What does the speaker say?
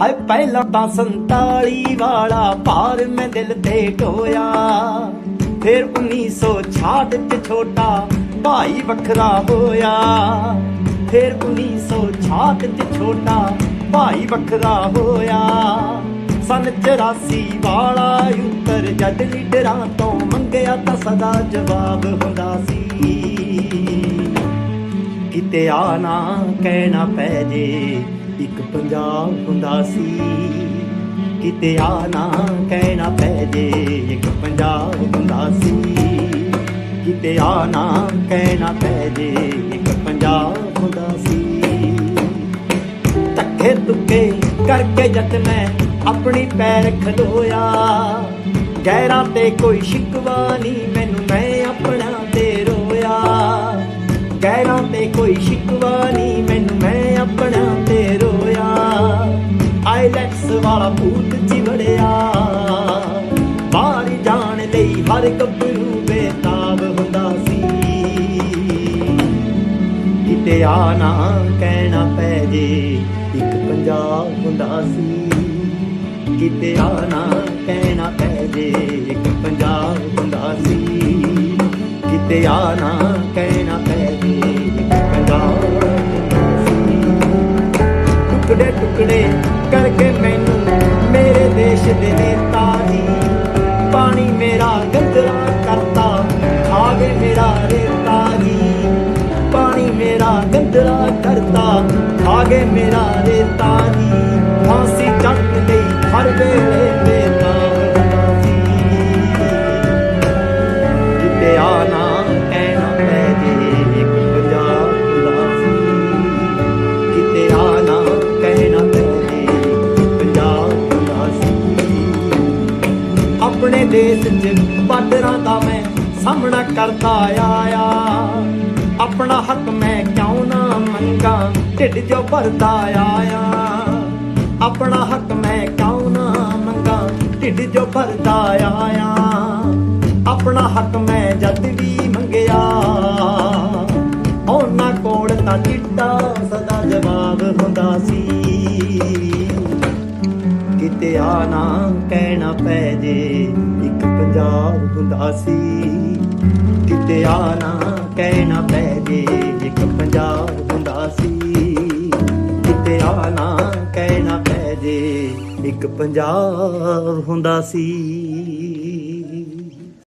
ਹਾਏ, ਪਹਿਲਾਂ ਤਾਂ 47 ਵਾਲਾ ਭਾਰ ਮੈਂ ਦਿਲ ਤੇ ਢੋਇਆ ਫਿਰ 1966 ਚ ਛੋਟਾ ਭਾਈ ਵੱਖਰਾ ਹੋਇਆ। ਫਿਰ 1966 ਚ ਛੋਟਾ ਭਾਈ ਵੱਖਰਾ ਹੋਇਆ। ਸਨ 84 ਵਾਲਾ ਉੱਤਰ ਜੱਟ ਲੀਡਰਾਂ ਤੋਂ ਮੰਗਿਆ ਤਾਂ ਸਦਾ ਜਵਾਬ ਹੁੰਦਾ ਸੀ। ਕਿਤੇ ਆ ਨਾ ਕਹਿਣਾ ਪੈ ਜੇ ਇੱਕ ਪੰਜਾਬ ਹੁੰਦਾ ਸੀ। ਕਿਤੇ ਆ ਨਾ ਕਹਿਣਾ ਪੈ ਜੇ, ਇੱਕ ਪੰਜਾਬ ਹੁੰਦਾ ਸੀ। ਕਿਤੇ ਆ ਨਾ ਕਹਿਣਾ ਪੈ ਜੇ, ਇੱਕ ਪੰਜਾਬ ਹੁੰਦਾ ਸੀ। ਧੱਕੇ ਤੁੱਕੇ ਕਰਕੇ ਜਦ ਮੈਂ ਆਪਣੀ ਪੈਰ ਖਲੋਇਆ। ਗੈਰਾਂ ਤੇ ਕੋਈ ਸ਼ਿਕਵਾ ਨਹੀਂ, ਮੈਨੂੰ ਮੈਂ ਆਪਣਾ ਆਈਲੈਟਸ ਭੂਤ ਚਿਵੜਿਆ। ਬਾਹਰ ਜਾਣ ਲਈ ਹਰ ਗੱਭਰੂ ਬੇਤਾਬ ਹੁੰਦਾ ਸੀ। ਕਿਤੇ ਆ ਨਾ ਕਹਿਣਾ ਪੈ ਜੇ, ਇੱਕ ਪੰਜਾਬ ਹੁੰਦਾ ਸੀ। ਕਿਤੇ ਆ ਨਾ ਕਹਿਣਾ ਪੈ ਜੇ, ਇੱਕ ਪੰਜਾਬ ਹੁੰਦਾ ਸੀ। ਕਿਤੇ ਆ ਨਾ ਕਹਿਣਾ ਪੈ ਜੇ, ਇੱਕ ਪੰਜਾਬ ਸੀ। ਟੁਕੜੇ ਟੁਕੜੇ ਕਰਕੇ ਮੈਨੂੰ ਮੇਰੇ ਦੇਸ਼ ਪਾਣੀ ਮੇਰਾ ਗੰਦਲਾ ਕਰਤਾ ਖਾ ਮੇਰਾ ਰੇ ਤਾਰੀ। ਪਾਣੀ ਮੇਰਾ ਗੰਦਲਾ ਕਰਤਾ ਖਾ ਮੇਰਾ ਰੇ ਤਾਰੀ। ਆਪਣੇ ਦੇਸ਼ 'ਚ ਬਾਰਡਰਾਂ ਦਾ ਮੈਂ ਸਾਹਮਣਾ ਕਰਦਾ ਆਇਆ। ਆਪਣਾ ਹੱਕ ਮੈਂ ਕਿਉਂ ਨਾ ਮੰਗਾ? ਢਿੱਡ ਜੋ ਭਰਦਾ ਆਇਆ। ਆਪਣਾ ਹੱਕ ਮੈਂ ਕਿਉਂ ਨਾ ਮੰਗਾ? ਢਿੱਡ ਜੋ ਭਰਦਾ ਆਇਆ। ਆਪਣਾ ਹੱਕ ਮੈਂ ਜਦ ਵੀ ਮੰਗਿਆ। ਕਿਤੇ ਆ ਨਾ ਕਹਿਣਾ ਪੈ ਜੇ, ਇੱਕ ਪੰਜਾਬ ਹੁੰਦਾ ਸੀ। ਕਿਤੇ ਆ ਨਾ ਕਹਿਣਾ ਪੈ ਜੇ, ਇੱਕ ਪੰਜਾਬ ਹੁੰਦਾ ਸੀ। ਕਿਤੇ ਆ ਨਾ ਕਹਿਣਾ ਪੈ ਜੇ, ਇੱਕ ਪੰਜਾਬ ਹੁੰਦਾ ਸੀ।